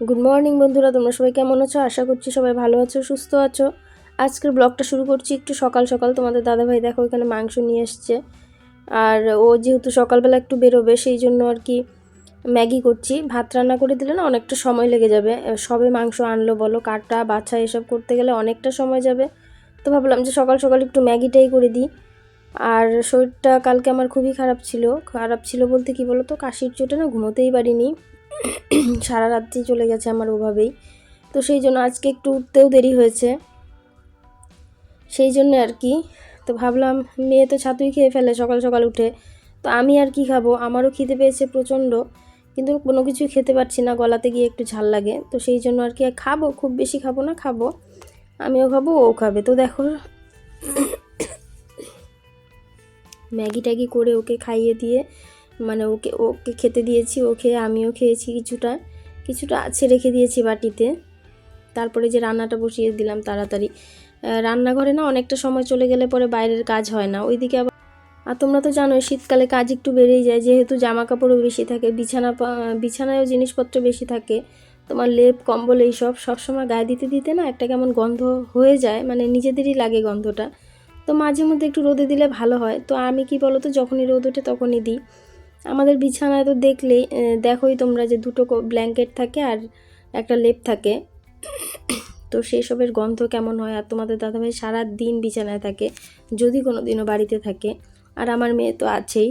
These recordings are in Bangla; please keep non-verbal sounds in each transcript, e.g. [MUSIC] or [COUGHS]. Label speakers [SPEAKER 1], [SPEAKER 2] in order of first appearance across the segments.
[SPEAKER 1] গুড মর্নিং বন্ধুরা। তোমরা সবাই কেমন আছো? আশা করছি সবাই ভালো আছো, সুস্থ আছো। আজকের ব্লগটা শুরু করছি একটু সকাল সকাল। তোমাদের দাদাভাই দেখো, এখানে মাংস নিয়ে এসছে। আর ও যেহেতু সকালবেলা একটু বেরোবে, সেই জন্য আর কি ম্যাগি করছি। ভাত রান্না করে দিলে না অনেকটা সময় লেগে যাবে। সবে মাংস আনলো বলো, কাটা, বাছা এসব করতে গেলে অনেকটা সময় যাবে। তো ভাবলাম যে সকাল সকাল একটু ম্যাগিটাই করে দিই। আর শরীরটা কালকে আমার খুবই খারাপ ছিল। খারাপ ছিল বলতে কি বলো তো কাশির চোটে না ঘুমোতেই পারিনি। [CLEARS THROAT] সারা রাত্রি চলে গেছে আমার ওভাবেই। তো সেই জন্য আজকে একটু উঠতেও দেরি হয়েছে। সেই জন্য আর কি, তো ভাবলাম মেয়ে তো ছাতুই খেয়ে ফেলে সকাল সকাল উঠে। তো আমি আর কি খাব? আমারও খিদে পেয়েছে প্রচণ্ড, কিন্তু কোনো কিছু খেতে পারছি না, গলাতে গিয়ে একটু ঝাল লাগে। তো সেই জন্য আর কি খাব, খুব বেশি খাব না, খাব। আমিও খাব, ও খাবে। তো দেখো, [COUGHS] ম্যাগি ট্যাগি করে ওকে খাইয়ে দিয়ে মানে ওকে ওকে খেতে দিয়েছি ও খেয়ে আমিও খেয়েছি কিছুটা কিছুটা আছে রেখে দিয়েছি বাটিতে। তারপরে যে রান্নাটা বসিয়ে দিলাম তাড়াতাড়ি। রান্নাঘরে না অনেকটা সময় চলে গেলে পরে বাইরের কাজ হয় না। ওইদিকে আবার আর তোমরা তো জানোই শীতকালে কাজ একটু বেড়েই যায়। যেহেতু জামা কাপড়ও বেশি থাকে, বিছানা বিছানায়ও জিনিসপত্র বেশি থাকে, তোমার লেপ, কম্বল এইসব সবসময় গায়ে দিতে দিতে না একটা কেমন গন্ধ হয়ে যায়। মানে নিজেদেরই লাগে গন্ধটা। তো মাঝে মধ্যে একটু রোদে দিলে ভালো হয়। তো আমি কি বলো তো যখনই রোদ ওঠে তখনই দিই। আমাদের বিছানায় তো দেখলেই দেখোই তোমরা যে দুটো ব্ল্যাঙ্কেট থাকে আর একটা লেপ থাকে। তো সেই সবের গন্ধ কেমন হয়? আর তোমাদের দাদাভাই সারা দিন বিছানায় থাকে, যদি কোনো দিনও বাড়িতে থাকে। আর আমার মেয়ে তো আছেই,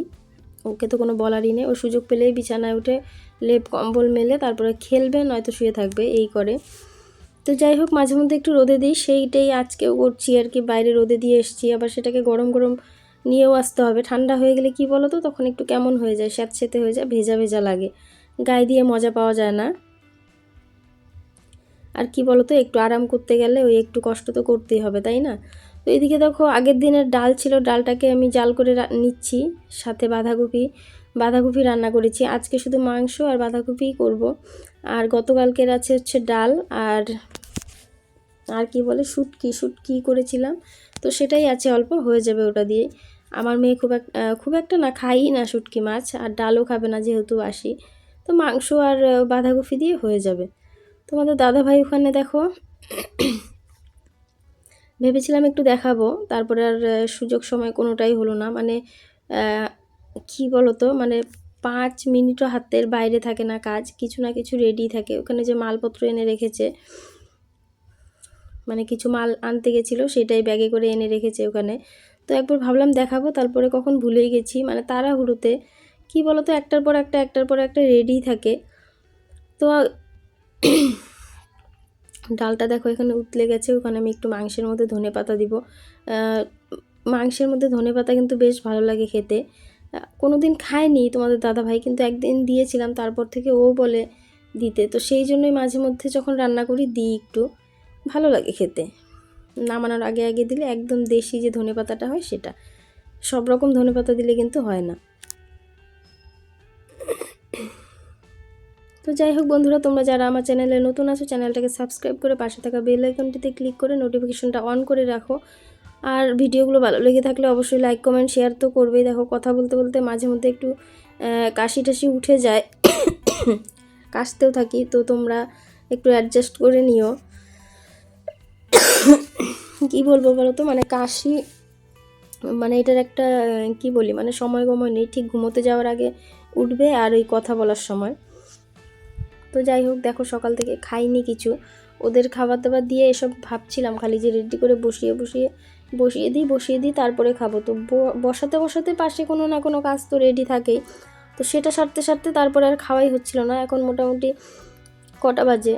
[SPEAKER 1] ওকে তো কোনো বলারই নেই। ও সুযোগ পেলেই বিছানায় উঠে লেপ, কম্বল মেলে, তারপরে খেলবে, নয়তো শুয়ে থাকবে, এই করে। তো যাই হোক মাঝে মধ্যে একটু রোদে দিই, সেইটাই আজকেও করছি আর কি। বাইরে রোদে দিয়ে এসছি, আবার সেটাকে গরম গরম নিয়েও আসতে হবে। ঠান্ডা হয়ে গেলে কি বলো তো তখন একটু কেমন হয়ে যায় স্যাঁতস্যাঁতে হয়ে যায়, ভেজা ভেজা লাগে। গায়ে দিয়ে মজা পাওয়া যায় না। আর কি বলো তো একটু আরাম করতে গেলে ওই একটু কষ্ট তো করতেই হবে, তাই না? তো এদিকে দেখো, আগের দিনের ডাল ছিল, ডালটাকে আমি জাল করে নিচ্ছি, সাথে বাঁধাকপি। বাঁধাকপি রান্না করেছি। আজকে শুধু মাংস আর বাঁধাকপিই করব। আর গতকালকের আছে হচ্ছে ডাল আর আর কি বলে? শুটকি শুটকি করেছিলাম। তো সেটাই আছে অল্প, হয়ে যাবে ওটা দিয়ে। আমার মেয়ে খুব এক খুব একটা না, খাই না শুটকি মাছ আর ডালও খাবে না যেহেতু আসি তো মাংস আর বাঁধাকপি দিয়ে হয়ে যাবে। তোমাদের দাদাভাই ওখানে দেখো, ভেবেছিলাম একটু দেখাবো, তারপরে আর সুযোগ সময় কোনোটাই হলো না। মানে কি বলো তো মানে পাঁচ মিনিটও হাতের বাইরে থাকে না কাজ, কিছু না কিছু রেডি থাকে। ওখানে যে মালপত্র এনে রেখেছে মানে কিছু মাল আনতে গেছিল, সেটাই ব্যাগে করে এনে রেখেছে ওখানে। তো একবার ভাবলাম দেখাবো, তারপরে কখন ভুলেই গেছি। মানে তাড়াহুড়োতে, কি বলো তো একটার পর একটা, একটার পর একটা রেডি থাকে। তো ডালটা দেখো, এখানে উতলে গেছে, ওখানে আমি একটু মাংসের মধ্যে ধনে পাতা দিব। মাংসের মধ্যে ধনে পাতা কিন্তু বেশ ভালো লাগে খেতে। কোনো দিন খায়নি তোমাদের দাদা ভাই কিন্তু একদিন দিয়েছিলাম, তারপর থেকে ও বলে দিতে। তো সেই জন্যই মাঝে মধ্যে যখন রান্না করি, দিই একটু। ভালো লাগে খেতে। নামানোর আগে আগে দিলে একদম দেশি যে ধনে পাতাটা হয় সেটা। সব রকম ধনে পাতা দিলে কিন্তু হয় না। তো যাই হোক বন্ধুরা, তোমরা যারা আমার চ্যানেলে নতুন আছো, চ্যানেলটাকে সাবস্ক্রাইব করে পাশে থাকা বেল আইকনটিতে ক্লিক করে নোটিফিকেশনটা অন করে রাখো। আর ভিডিওগুলো ভালো লেগে থাকলে অবশ্যই লাইক কমেন্ট শেয়ার তো করবেই। দেখো, কথা বলতে বলতে মাঝে মধ্যে একটু কাশি টাশি উঠে যায়। কাশতেও থাকি, তো তোমরা একটু অ্যাডজাস্ট করে নিও। কি বলব বলো তো মানে কাশি মানে এটার একটা, কি বলি মানে সময় গময় নেই। ঠিক ঘুমোতে যাওয়ার আগে উঠবে আর ওই কথা বলার সময়। তো যাই হোক, দেখো সকাল থেকে খাইনি কিছু। ওদের খাবার দাবার দিয়ে এসব ভাবছিলাম, খালি যে রেডি করে বসিয়ে বসিয়ে বসিয়ে দিই বসিয়ে দিই, তারপরে খাব। তো বসাতে বসাতে পাশে কোনো না কোনো কাজ তো রেডি থাকেই। তো সেটা সারতে সারতে তারপরে আর খাওয়াই হচ্ছিল না। এখন মোটামুটি কটা বাজে?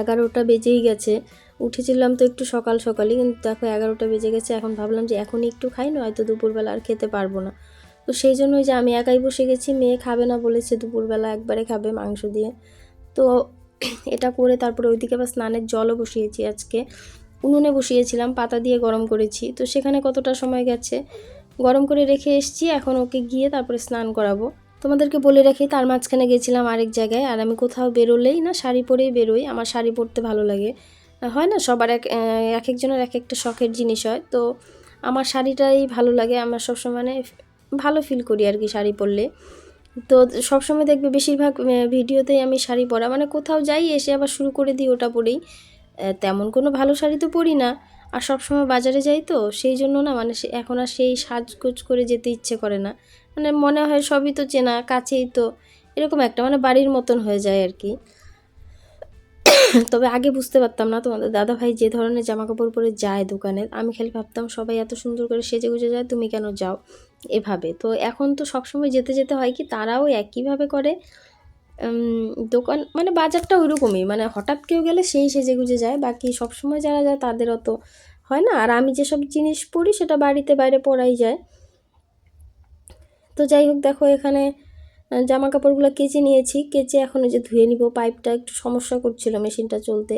[SPEAKER 1] এগারোটা বেজেই গেছে। উঠেছিলাম তো একটু সকাল সকালই, কিন্তু দেখো এগারোটা বেজে গেছে, এখন ভাবলাম যে এখনই একটু খাই না হয়তো দুপুরবেলা আর খেতে পারব না। তো সেই জন্যই যে আমি একাই বসে গেছি, মেয়ে খাবে না বলেছে, দুপুরবেলা একবারে খাবে মাংস দিয়ে। তো [CLEARS THROAT] এটা করে তারপরে ওইদিকে আবার স্নানের জলও বসিয়েছি আজকে। উনুনে বসিয়েছিলাম, পাতা দিয়ে গরম করেছি। তো সেখানে কতটা সময় গেছে? গরম করে রেখে এসছি, এখন ওকে গিয়ে তারপরে স্নান করাবো। তোমাদেরকে বলে রাখি, তার মাঝখানে গেছিলাম আরেক জায়গায়, আর আমি কোথাও বেরোলেই না, শাড়ি পরেই বেরোই। আমার শাড়ি পরতে ভালো লাগে। হয় না? সবার এক এক একজনের এক একটা শখের জিনিস হয়। তো আমার শাড়িটাই ভালো লাগে। আমার সবসময় মানে ভালো ফিল করি আর কি শাড়ি পরলে। তো সবসময় দেখবে বেশিরভাগ ভিডিওতেই আমি শাড়ি পরা মানে কোথাও যাই, এসে আবার শুরু করে দিই ওটা পরেই। তেমন কোনো ভালো শাড়ি তো পরি না। আর সবসময় বাজারে যাই তো, সেই জন্য না মানে এখন আর সেই সাজগোজ করে যেতে ইচ্ছে করে না। মানে মনে হয় সবই তো চেনা, কাছেই তো। এরকম একটা মানে বাড়ির মতন হয়ে যায় আর কি। তবে আগে বুঝতে পারতাম না তোমাদের দাদা ভাই যে ধরনের জামা কাপড় পরে যায় দোকানে, আমি খালি ভাবতাম সবাই এত সুন্দর করে সেজে গুজে যায়, তুমি কেন যাও? এভাবে। তো এখন তো সবসময় যেতে যেতে হয় কি, তারাও একইভাবে করে। দোকান মানে বাজারটা ওইরকমই মানে হঠাৎ কেউ গেলে সেই সেজে গুজে যায়। বাকি সবসময় যারা যায় তাদের অত হয় না। আর আমি যেসব জিনিস পরি সেটা বাড়িতে বাইরে পরাই যায়। তো যাই হোক, দেখো এখানে জামা কাপড়গুলো কেচে নিয়েছি। কেচে এখন ওই যে ধুয়ে নিব। পাইপটা একটু সমস্যা করছিল মেশিনটা চলতে।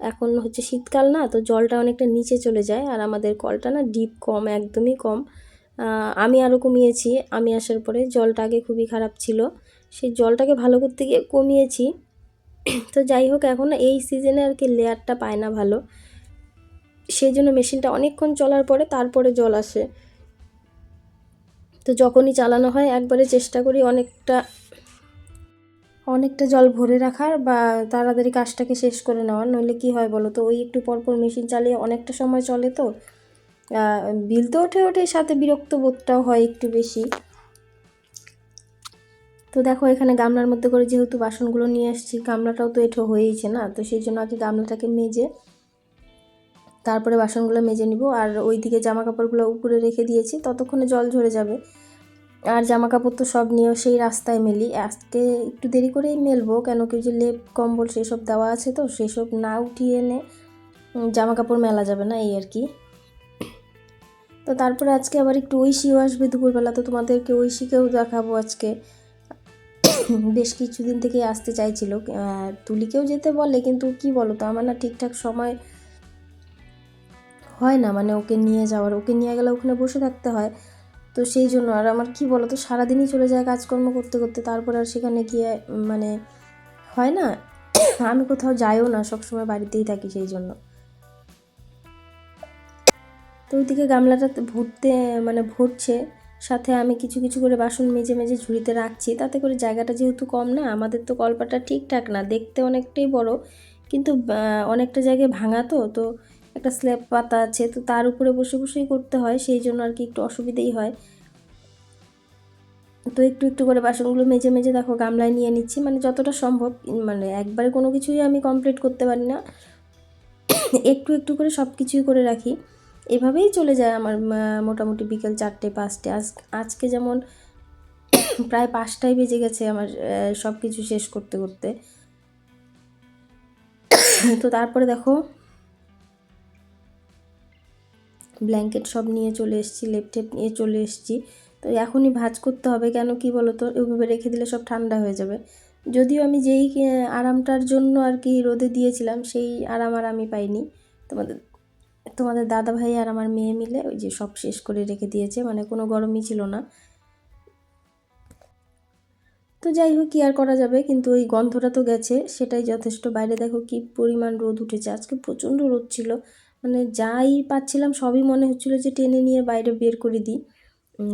[SPEAKER 1] এখন হচ্ছে শীতকাল না, তো জলটা অনেকটা নিচে চলে যায়। আর আমাদের কলটা না ডিপ কম, একদমই কম। আমি আরও কমিয়েছি। আমি আসার পরে জলটা আগে খুবই খারাপ ছিল। সেই জলটাকে ভালো করতে গিয়ে কমিয়েছি। তো যাই হোক, এখন এই সিজনে আর কি লেয়ারটা পায় না ভালো। সেই জন্য মেশিনটা অনেকক্ষণ চলার পরে তারপরে জল আসে। তো যখনই চালানো হয়, একবারে চেষ্টা করি অনেকটা অনেকটা জল ভরে রাখার বা তাড়াতাড়ি কাজটাকে শেষ করে নেওয়ার। নইলে কি হয় বলো তো, ওই একটু পরপর মেশিন চালিয়ে অনেকটা সময় চলে তো। বিল তো ওঠে ওঠে, সাথে বিরক্ত বোধটাও হয় একটু বেশি। তো দেখো, এখানে গামলার মধ্যে করে যেহেতু বাসনগুলো নিয়ে আসছি, গামলাটাও তো এঠো হয়েইছে না? তো সেই জন্য আগে গামলাটাকে মেজে তারপরে বাসনগুলো মেজে নিব। আর ওইদিকে জামা কাপড়গুলো উপরে রেখে দিয়েছি, ততক্ষণে জল ঝরে যাবে। আর জামা কাপড় তো সব নিয়েও সেই রাস্তায় মেলি। আজকে একটু দেরি করেই মেলবো, কেন কি যে লেপ, কম্বল সেসব দেওয়া আছে তো, সেসব না উঠিয়ে এনে জামা কাপড় মেলা যাবে না, এই আর কি। তো তারপরে আজকে আবার একটু ঐশীও আসবে দুপুরবেলা, তো তোমাদেরকে ঐশীকেও দেখাবো আজকে। বেশ কিছুদিন থেকেই আসতে চাইছিল তুলিকেও যেতে বলে, কিন্তু কি বলো তো আমার না ঠিকঠাক সময় হয় না মানে ওকে নিয়ে যাওয়ার, ওকে নিয়ে গেলে ওখানে বসে থাকতে হয়। তো সেই জন্য, আর আমার কি বলো তো সারাদিনই চলে যায় কাজকর্ম করতে করতে, তারপরে আর সেখানে গিয়ে মানে হয় না, [COUGHS] আমি কোথাও যাইও না, সবসময় বাড়িতেই থাকি সেই জন্য। তো ওইদিকে গামলাটা ভরতে মানে ভরছে, সাথে আমি কিছু কিছু করে বাসন মেজে মেজে ঝুড়িতে রাখছি, তাতে করে জায়গাটা যেহেতু কম না, আমাদের তো কলপাটা ঠিকঠাক না, দেখতে অনেকটাই বড়, কিন্তু অনেকটা জায়গায় ভাঙা তো তো একটা স্ল্যাব পাতা আছে, তো তার উপরে বসে বসেই করতে হয়, সেই জন্য আর কি একটু অসুবিধেই হয়। তো একটু একটু করে বাসনগুলো মেজে মেজে দেখো গামলায় নিয়ে নিচ্ছি মানে যতটা সম্ভব মানে একবারে কোনো কিছুই আমি কমপ্লিট করতে পারি না। একটু একটু করে সব কিছুই করে রাখি। এভাবেই চলে যায় আমার মোটামুটি বিকেল চারটে, পাঁচটে। আজ আজকে যেমন প্রায় পাঁচটায় বেজে গেছে আমার সব কিছু শেষ করতে করতে। তো তারপরে দেখো ব্ল্যাঙ্কেট সব নিয়ে চলে এসেছি লেপটেপ নিয়ে চলে এসেছি। তো এখনই ভাজ করতে হবে কেন, কি বলো তো? ওইভাবে রেখে দিলে সব ঠান্ডা হয়ে যাবে। যদিও আমি যেই আরামটার জন্য আর কি রোদে দিয়েছিলাম, সেই আরাম আর আমি পাইনি। তোমাদের তোমাদের দাদা ভাই আর আমার মেয়ে মিলে ওই যে সব শেষ করে রেখে দিয়েছে মানে কোনো গরমই ছিল না। তো যাই হোক, কি আর করা যাবে, কিন্তু ওই গন্ধটা তো গেছে, সেটাই যথেষ্ট। বাইরে দেখো কি পরিমাণ রোদ উঠেছে, আজকে প্রচণ্ড রোদ ছিল। মানে যাই পাচ্ছিলাম সবই মনে হচ্ছিল যে টেনে নিয়ে বাইরে বের করে দিই।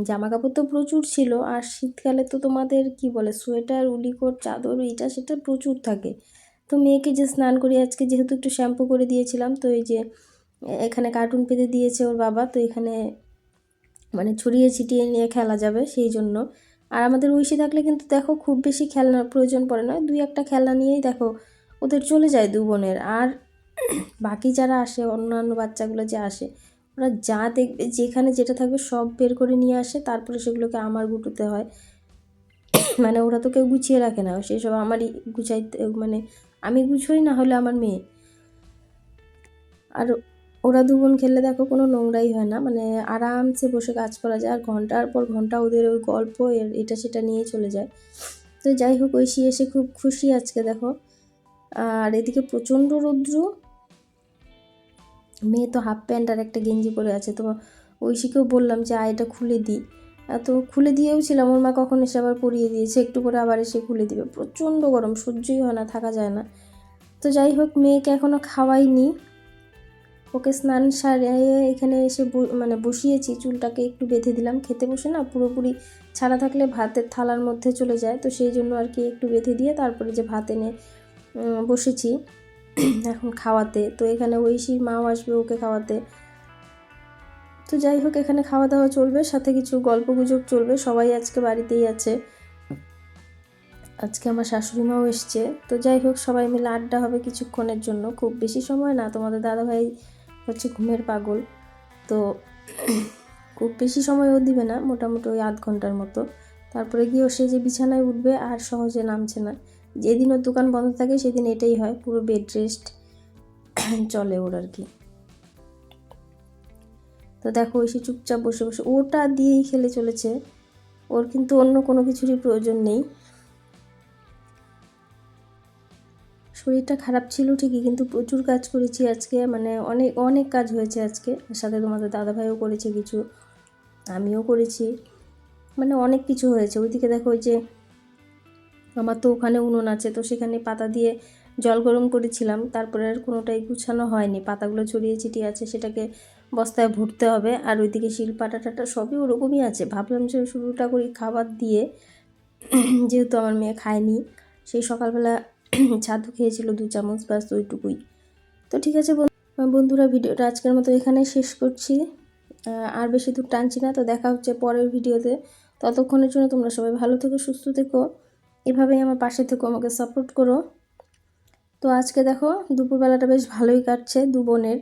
[SPEAKER 1] জামা কাপড় তো প্রচুর ছিল, আর শীতকালে তো তোমাদের কি বলে, সোয়েটার, উলিকোট, চাদর এটা সেটা প্রচুর থাকে। তো মেয়েকে যে স্নান করি, আজকে যেহেতু একটু শ্যাম্পু করে দিয়েছিলাম, তো এই যে এখানে কার্টুন পেতে দিয়েছে ওর বাবা, তো এখানে মানে ছড়িয়ে ছিটিয়ে নিয়ে খেলা যাবে সেই জন্য। আর আমাদের ঐশী থাকলে কিন্তু দেখো খুব বেশি খেলনার প্রয়োজন পড়ে না, দুই একটা খেলনা নিয়েই দেখো ওদের চলে যায় দু বোনের। আর বাকি যারা আসে, অন্যান্য বাচ্চাগুলো যে আসে, ওরা যা দেখবে, যেখানে যেটা থাকবে সব বের করে নিয়ে আসে, তারপরে সেগুলোকে আমার গুটোতে হয়। মানে ওরা তো কেউ গুছিয়ে রাখে না সেই সব আমারই গুছাইতে মানে আমি গুছোই না হলে আমার মেয়ে। আর ওরা দু বোন খেললে দেখো কোনো নোংরাই হয় না মানে আরামসে বসে কাজ করা যায়, আর ঘণ্টার পর ঘণ্টা ওদের ওই গল্প এটা সেটা নিয়ে চলে যায়। তো যাই হোক, ঐশী এসে খুব খুশি আজকে, দেখো। আর এদিকে প্রচণ্ড রৌদ্র মেয়ে তো হাফ প্যান্ট আর একটা গেঞ্জি পরে আছে, তো ঐশীকেও বললাম যে, আয়, এটা খুলে দিই তো খুলে দিয়েও ছিলাম, ওর মা কখন এসে আবার পরিয়ে দিয়েছে, একটু করে আবার এসে খুলে দিবে। প্রচণ্ড গরম, সহ্যই হয় না, থাকা যায় না। তো যাই হোক, মেয়েকে এখনও খাওয়াইনি। ওকে স্নান সারিয়ে এখানে এসে মানে বসিয়েছি, চুলটাকে একটু বেঁধে দিলাম। খেতে বসে না, পুরোপুরি ছাড়া থাকলে ভাতের থালার মধ্যে চলে যায়, তো সেই জন্য আর কি একটু বেঁধে দিয়ে তারপরে যে ভাত এনে বসেছি। [CLEARS THROAT] এখন খাওয়াতে। তো এখানে ঐশীর মাও আসবে ওকে খাওয়াতে। তো যাই হোক, এখানে খাওয়া দাওয়া চলবে, সাথে কিছু গল্প গুজব চলবে। সবাই আজকে বাড়িতেই আছে। আজকে আমার শাশুড়ি মাও এসছে। তো যাই হোক, সবাই মিলে আড্ডা হবে কিছুক্ষণের জন্য। খুব বেশি সময় না, তোমাদের দাদাভাই হচ্ছে ঘুমের পাগল। তো [CLEARS THROAT] খুব বেশি সময়ও দিবে না, মোটামুটি ওই আধ ঘণ্টার মতো। তারপরে গিয়ে সে যে বিছানায় উঠবে আর সহজে নামছে না। যেদিন ওর দোকান বন্ধ থাকে সেদিন এটাই হয়, পুরো বেড রেস্ট [COUGHS] চলে ওর আর কি। তো দেখো এসে চুপচাপ বসে বসে, ওটা দিয়েই খেলে চলেছে। ওর কিন্তু অন্য কোনো কিছুরই প্রয়োজন নেই। শরীরটা খারাপ ছিল ঠিকই, কিন্তু প্রচুর কাজ করেছি আজকে মানে অনেক অনেক কাজ হয়েছে আজকে। সাথে তোমাদের দাদাভাইও করেছে কিছু, আমিও করেছি মানে অনেক কিছু হয়েছে। ওইদিকে দেখো ওই যে আমার তো ওখানে উনুন আছে, তো সেখানে পাতা দিয়ে জল গরম করেছিলাম, তারপরে আর কোনোটাই গুছানো হয়নি। পাতাগুলো ছড়িয়ে ছিটিয়ে আছে, সেটাকে বস্তায় ভরতে হবে, আর ওইদিকে শিলপাটা টাটা সবই ওরকমই আছে। ভাবলাম যে শুরুটা করি খাবার দিয়ে, যেহেতু আমার মেয়ে খায়নি, সেই সকালবেলা ছাতু খেয়েছিল দু চামচ ব্যাস ওইটুকুই। তো ঠিক আছে বন্ধু- বন্ধুরা, ভিডিওটা আজকের মতো এখানে শেষ করছি। আর বেশি দূর টানছি না, তো দেখা হচ্ছে পরের ভিডিওতে। ততক্ষণের জন্য তোমরা সবাই ভালো থেকো, সুস্থ থেকো। এভাবেই আমার পাশে থেকো, আমাকে সাপোর্ট করো। তো আজকে দেখো, দুপুরবেলাটা বেশ ভালোই কাটছে দু বোনের।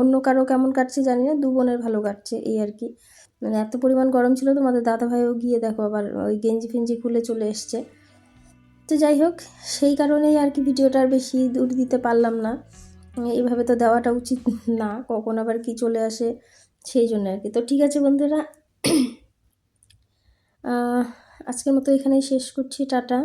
[SPEAKER 1] অন্য কারও কেমন কাটছে জানি না, দু বোনের ভালো কাটছে, এই আর কি। মানে এত পরিমাণ গরম ছিল তোমাদের দাদা ভাইও গিয়ে দেখো আবার ওই গেঞ্জি ফেঞ্জি খুলে চলে এসছে। তো যাই হোক, সেই কারণেই আর কি ভিডিওটা আর বেশি দূর দিতে পারলাম না। এইভাবে তো দেওয়াটা উচিত না, কখন আবার কি চলে আসে, সেই জন্য আর কি। তো ঠিক আছে বন্ধুরা। আজকের মতো এখানেই শেষ করছি টাটা।